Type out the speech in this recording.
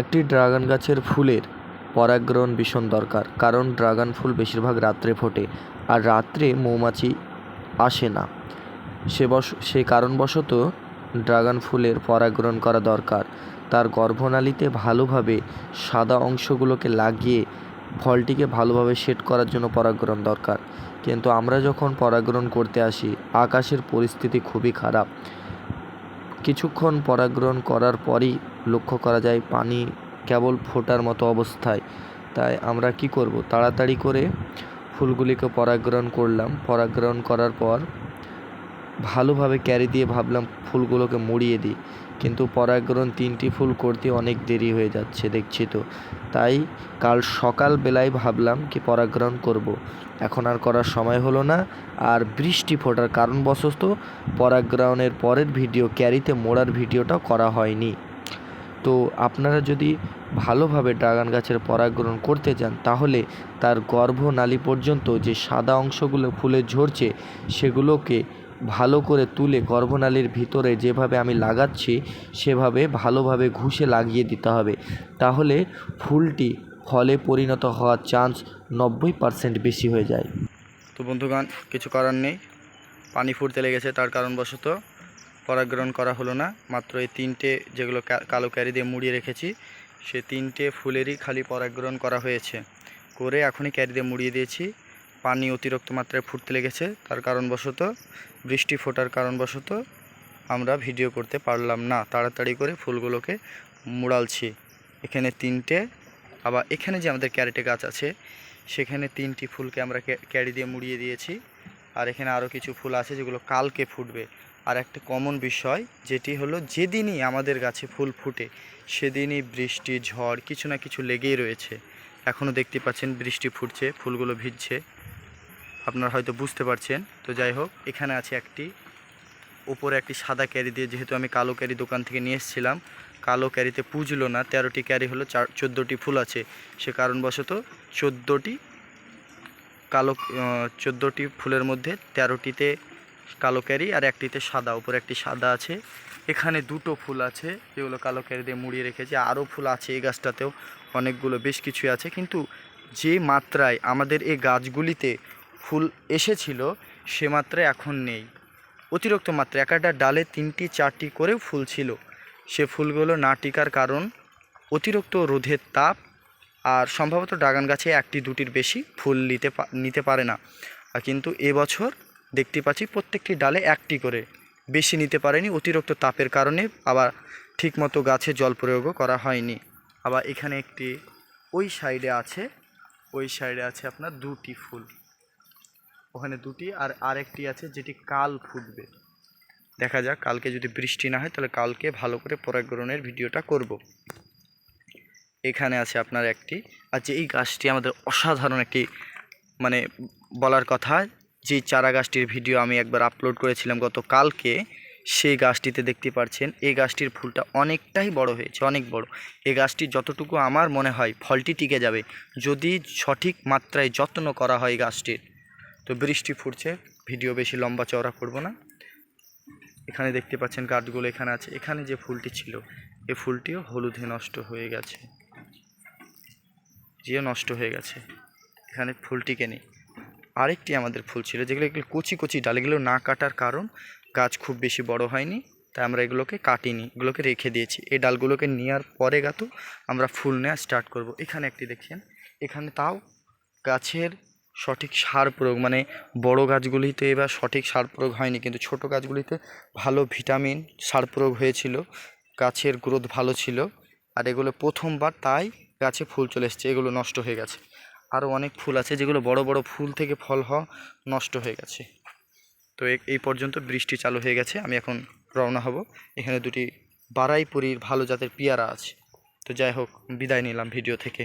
একটি ড্রাগন গাছের ফুলের পরাগ্রহণ ভীষণ দরকার, কারণ ড্রাগন ফুল বেশিরভাগ রাত্রে ফোটে আর রাত্রে মৌমাছি আসে না। সে বস, সে কারণবশত ড্রাগন ফুলের পরাগ্রহণ করা দরকার। তার গর্ভনালীতে ভালোভাবে সাদা অংশগুলোকে লাগিয়ে ফলটিকে ভালোভাবে সেট করার জন্য পরাগ্রহণ দরকার। কিন্তু আমরা যখন পরাগ্রহণ করতে আসি, আকাশের পরিস্থিতি খুবই খারাপ। কিছুক্ষণ পরাগ্রহণ করার পরই লক্ষ্য করা যায় পানি কেবল ফোটার মতো অবস্থায়। তাই আমরা কি করব? তাড়াতাড়ি করে ফুলগুলিকে পরাগ্রহণ করলাম। পরাগ্রহণ করার পর ভালোভাবে ক্যারি দিয়ে ভাবলাম ফুলগুলোকে মুড়িয়ে দিই। কিন্তু পরাগগ্রহণ তিনটি ফুল করতে অনেক দেরি হয়ে যাচ্ছে, দেখছি তো তাই কাল সকালবেলায় ভাবলাম কি পরাগগ্রহণ করব। এখন আর করার সময় হলো না, আর বৃষ্টি ফোটার কারণবশত পরাগগ্রহণের পরের ভিডিও ক্যারিতে মোড়ার ভিডিওটা করা হয়নি তো আপনারা যদি ভালোভাবে ড্রাগন গাছের পরাগগ্রহণ করতে চান, তাহলে তার গর্ভনালী পর্যন্ত যে সাদা অংশগুলো ফুলে ঝরছে, সেগুলোকে ভালো করে তুলে গর্ভনালীর ভিতরে যেভাবে আমি লাগাচ্ছি, সেভাবে ভালোভাবে ঘুষে লাগিয়ে দিতে হবে। তাহলে ফুলটি ফলে পরিণত হওয়ার চান্স নব্বই পার্সেন্ট বেশি হয়ে যায়। তো বন্ধুগণ, কিছু করার নেই। পানি ফুটতে লেগেছে, তার কারণবশত পরাগগ্রহণ করা হলো না। মাত্র এই তিনটে যেগুলো কালো ক্যারি দিয়ে মুড়িয়ে রেখেছি, সে তিনটে ফুলেরই খালি পরাগগ্রহণ করা হয়েছে। করে এখনই ক্যারি দিয়ে মুড়িয়ে দিয়েছি। পানি অতিরিক্ত মাত্রায় ফুটতে লেগেছে, তার কারণবশত, বৃষ্টি ফোটার কারণবশত আমরা ভিডিও করতে পারলাম না। তাড়াতাড়ি করে ফুলগুলোকে মুড়ালছি। এখানে তিনটে, আবার এখানে যে আমাদের ক্যারেটে গাছ আছে, সেখানে তিনটি ফুলকে আমরা ক্যারি দিয়ে মুড়িয়ে দিয়েছি। আর এখানে আরও কিছু ফুল আছে যেগুলো কালকে ফুটবে। আর একটা কমন বিষয়, যেটি হলো যেদিনই আমাদের গাছে ফুল ফুটে, সেদিনই বৃষ্টি, ঝড়, কিছু না কিছু লেগেই রয়েছে। এখনও দেখতে পাচ্ছেন বৃষ্টি ফুটছে, ফুলগুলো ভিজছে। আপনারা হয়তো বুঝতে পারছেন। তো যাই হোক, এখানে আছে একটি, উপরে একটি সাদা ক্যারি দিয়ে যেহেতু আমি কালো ক্যারি দোকান থেকে নিয়ে এসেছিলাম, কালো ক্যারিতে পুজলো না, তেরোটি ক্যারি হলো চার, চোদ্দোটি ফুল আছে। সে কারণবশত চোদ্দোটি কালো চোদ্দোটি ফুলের মধ্যে তেরোটিতে কালো ক্যারি আর একটিতে সাদা, উপরে একটি সাদা আছে। এখানে দুটো ফুল আছে, যেগুলো কালো ক্যারি দিয়ে মুড়িয়ে রেখেছি। আরও ফুল আছে এই গাছটাতেও, অনেকগুলো বেশ কিছুই আছে। কিন্তু যে মাত্রায় আমাদের এই গাছগুলিতে ফুল এসেছিল, সে মাত্রায় এখন নেই। অতিরিক্ত মাত্রায় এক একটা ডালে তিনটি, চারটি করেও ফুল ছিল। সে ফুলগুলো না টিকার কারণ অতিরিক্ত রোধের তাপ আর সম্ভবত ড্রাগন গাছে একটি, দুটির বেশি ফুল নিতে নিতে পারে না। কিন্তু এবছর দেখতে পাচ্ছি প্রত্যেকটি ডালে একটি করে। বেশি নিতে পারেনি, অতিরিক্ত তাপের কারণে আবার ঠিকমতো গাছে জল প্রয়োগও করা হয়নি। আবার এখানে একটি, ওই সাইডে আছে, ওই সাইডে আছে আপনার দুটি ফুল। ওখানে দুটি আর আরেকটি আছে যেটি কাল ফুটবে। দেখা যাক, কালকে যদি বৃষ্টি না হয়, তাহলে কালকে ভালো করে পরাগগ্রহণের ভিডিওটা করব। এখানে আছে আপনার একটি, আর যে এই গাছটি আমাদের অসাধারণ একটি মানে বলার কথা, যে চারা গাছটির ভিডিও আমি একবার আপলোড করেছিলাম গত কালকে, সেই গাছটিতে দেখতে পাচ্ছেন এই গাছটির ফুলটা অনেকটাই বড় হয়েছে, অনেক বড়। এই গাছটি যতটুকু আমার মনে হয়, ফলটি টিকে যাবে, যদি সঠিক মাত্রায় যত্ন করা হয় গাছটির তো বৃষ্টি ফুটছে ভিডিও বেশি লম্বা চওড়া করব না। এখানে দেখতে পাচ্ছেন গাছগুলো এখানে আছে। এখানে যে ফুলটি ছিল এই ফুলটিও হলুদে নষ্ট হয়ে গেছে। যে নষ্ট হয়ে গেছে। এখানে ফুলটিকে নেই আরেকটি আমাদের ফুল ছিল, যেগুলো এগুলো কচি কচি ডাল, এগুলো না কাটার কারণ গাছ খুব বেশি বড় হয়নি, তাই আমরা এগুলোকে কাটিনি, এগুলোকে রেখে দিয়েছি। এই ডালগুলোকে নেওয়ার পরে গাতো আমরা ফুল নেওয়া স্টার্ট করব। এখানে একটি দেখছেন এখানে তাও গাছের সঠিক সার প্রয়োগ মানে বড় গাছগুলিতে এবার সঠিক সার প্রয়োগ হয়নি, কিন্তু ছোট গাছগুলিতে ভালো ভিটামিন সার প্রয়োগ হয়েছিল, গাছের গ্রোথ ভালো ছিল, আর এগুলো প্রথমবার তাই গাছে ফুল চলে এসছে, এগুলো নষ্ট হয়ে গেছে। আরও অনেক ফুল আছে যেগুলো বড় বড় ফুল থেকে ফল হওয়া নষ্ট হয়ে গেছে। তো এই পর্যন্ত বৃষ্টি চালু হয়ে গেছে, আমি এখন রওনা হব। এখানে দুটি বারাইপুরির ভালো জাতের পেয়ারা আছে। তো যাই হোক, বিদায় নিলাম ভিডিও থেকে।